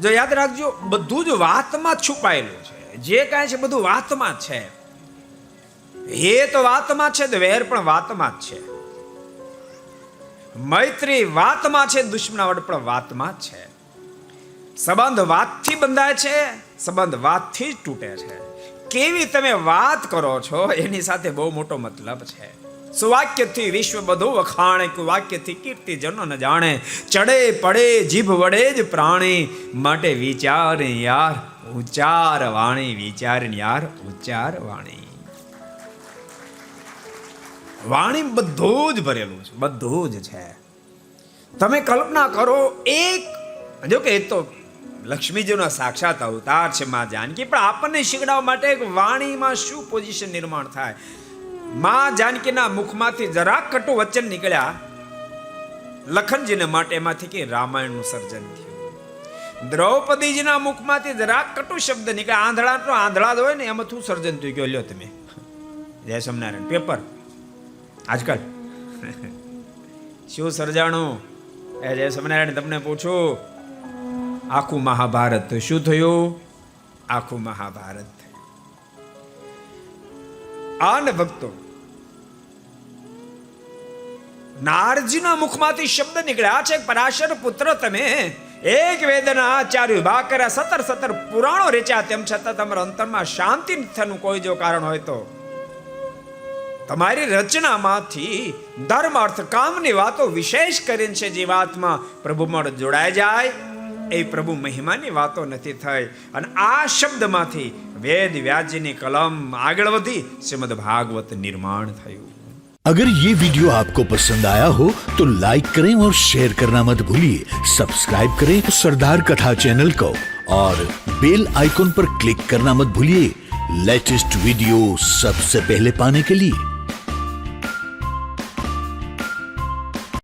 જો યાદ રાખજો, બધું જ વાતમાં છુપાયેલું છે. જે કાંઈ છે, બધું વાતમાં છે. હે તો વાતમાં છે દ્વેર પણ વાતમાં જ છે. મૈત્રી વાતમાં છે, દુશ્મનાવટ પણ વાતમાં છે. સંબંધ વાતથી બંધાય છે, સંબંધ વાતથી જ તૂટે છે. કેવી તમે વાત કરો છો, એની સાથે બહુ મોટો મતલબ છે. સુવાક્યથી વિશ્વ બધું વખાણે, કુવાક્યથી કીર્તિ જનો ન જાણે. ચડે પડે જીભ વડે જ પ્રાણી. માટે વિચાર યાર, ઉચ્ચાર વાણી. વિચાર યાર, ઉચ્ચાર વાણી. વાણી બધું જ ભરેલું છે, બધું જ છે. તમે કલ્પના કરો, એક, જો કે તો લક્ષ્મીજીનો સાક્ષાત અવતાર છે માં જાનકી, પણ આપણને શીખડાવવા માટે વાણીમાં શું પોઝિશન નિર્માણ થાય? માં જાનકીના મુખમાંથી જરાક કટુ વચન નીકળ્યા. લખનજીને માટે એમાંથી કે રામાયણનું સર્જન થયું. દ્રૌપદીજીના મુખમાંથી જરાક કટુ શબ્દ નીકળ્યા. આંધળા તો આંધળા જ હોય ને, એમાં શું સર્જન થયું ગયો લ્યો તમે. જય સ્વામિનારાયણ. પેપર. આજકાલ. શું સર્જાણું? એ જય સ્વામિનારાયણ, તમને પૂછું. આખું મહાભારત. શું થયું? આખું મહાભારત. આને ભક્તો, નારજીના મુખમાંથી શબ્દ નીકળ્યા છે પરાશર પુત્ર તમે. એક વેદના આચાર્ય વિભાગ કર્યા સતર સતર પુરાણો રેચ્યા તેમ છતાં તમારા અંતરમાં શાંતિ થવાનું કોઈ જો કારણ હોય તો. તમારી રચનામાંથી ધર્મ અર્થ કામની વાતો વિશેષ કરીને છે જે વાતમાં પ્રભુ જોડાઈ જાય. એ પ્રભુ મહિમાની વાતો નથી થઈ અને આ શબ્દમાંથી વેદ વ્યાસજીની કલમ આગળ વધી શ્રીમદ ભાગવત નિર્માણ થયું अगर ये वीडियो आपको पसंद आया हो तो लाइक करें और शेयर करना मत भूलिए सब्सक्राइब करें सरदार कथा चैनल को और बेल आइकॉन पर क्लिक करना मत भूलिए लेटेस्ट वीडियो सबसे पहले पाने के लिए